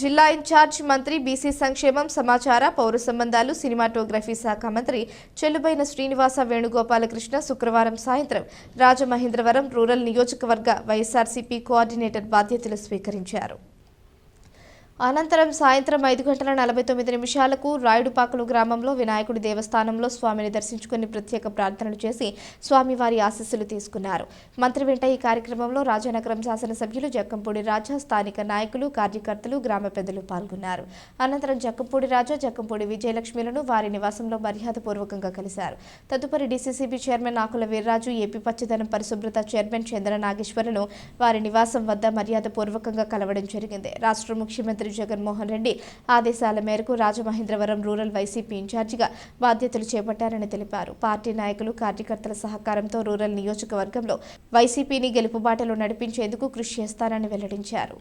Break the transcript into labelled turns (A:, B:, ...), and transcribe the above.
A: జిల్లా ఇన్ఛార్జ్ మంత్రి బీసీ సంక్షేమం సమాచార పౌర సంబంధాలు సినిమాటోగ్రఫీ శాఖ మంత్రి చెల్లుబైన శ్రీనివాస వేణుగోపాలకృష్ణ శుక్రవారం సాయంత్రం రాజమహేంద్రవరం రూరల్ నియోజకవర్గ వైఎస్ఆర్సీపీ కోఆర్డినేటర్ బాధ్యతలు స్వీకరించారు. అనంతరం సాయంత్రం ఐదు గంటల నలభై తొమ్మిది నిమిషాలకు రాయుడుపాకలు గ్రామంలో వినాయకుడి దేవస్థానంలో స్వామిని దర్శించుకుని ప్రత్యేక ప్రార్థనలు చేసి స్వామివారి ఆశీస్సులు తీసుకున్నారు. మంత్రి వెంట ఈ కార్యక్రమంలో రాజానగరం శాసనసభ్యులు జక్కంపూడి రాజా స్థానిక నాయకులు కార్యకర్తలు గ్రామ పెద్దలు పాల్గొన్నారు. అనంతరం జక్కంపూడి రాజా జక్కంపూడి విజయలక్ష్మిలను వారి నివాసంలో మర్యాదపూర్వకంగా కలిశారు. తదుపరి DCCB chairman Akula Veerraju AP పచ్చదనం పరిశుభ్రత చైర్మన్ చంద్ర నాగేశ్వరను వారి నివాసం వద్ద మర్యాదపూర్వకంగా కలవడం జరిగింది. రాష్ట్ర ముఖ్యమంత్రి జగన్మోహన్ రెడ్డి ఆదేశాల మేరకు రాజమహేంద్రవరం రూరల్ వైసీపీ ఇన్ఛార్జిగా బాధ్యతలు చేపట్టారని తెలిపారు. పార్టీ నాయకులు కార్యకర్తల సహకారంతో రూరల్ నియోజకవర్గంలో వైసీపీని గెలుపుబాటలో నడిపించేందుకు కృషి చేస్తారని వెల్లడించారు.